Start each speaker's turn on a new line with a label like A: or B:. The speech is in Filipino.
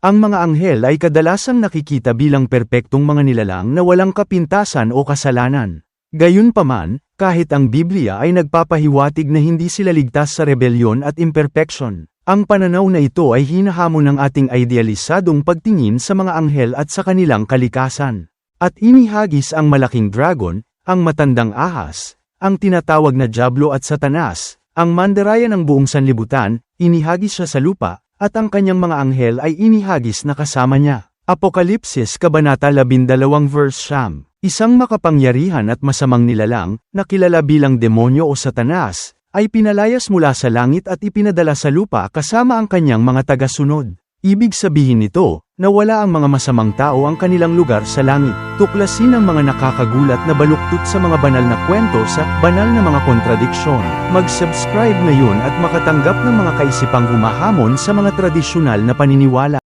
A: Ang mga anghel ay kadalasang nakikita bilang perpektong mga nilalang na walang kapintasan o kasalanan. Gayunpaman, kahit ang Biblia ay nagpapahiwatig na hindi sila ligtas sa rebelyon at imperfection, ang pananaw na ito ay hinahamon ng ating idealisadong pagtingin sa mga anghel at sa kanilang kalikasan. At inihagis ang malaking dragon, ang matandang ahas, ang tinatawag na Diablo at Satanas, ang mandaraya ng buong sanlibutan, inihagis siya sa lupa, at ang kanyang mga anghel ay inihagis na kasama niya. Apokalipsis Kabanata 12 verse Siyam Isang makapangyarihan at masamang nilalang, na kilala bilang demonyo o satanas, ay pinalayas mula sa langit at ipinadala sa lupa kasama ang kanyang mga tagasunod. Ibig sabihin nito, na wala ang mga masamang tao ang kanilang lugar sa langit. Tuklasin ang mga nakakagulat na baluktot sa mga banal na kwento sa banal na mga kontradiksyon. Mag-subscribe ngayon at makatanggap ng mga kaisipang humahamon sa mga tradisyonal na paniniwala.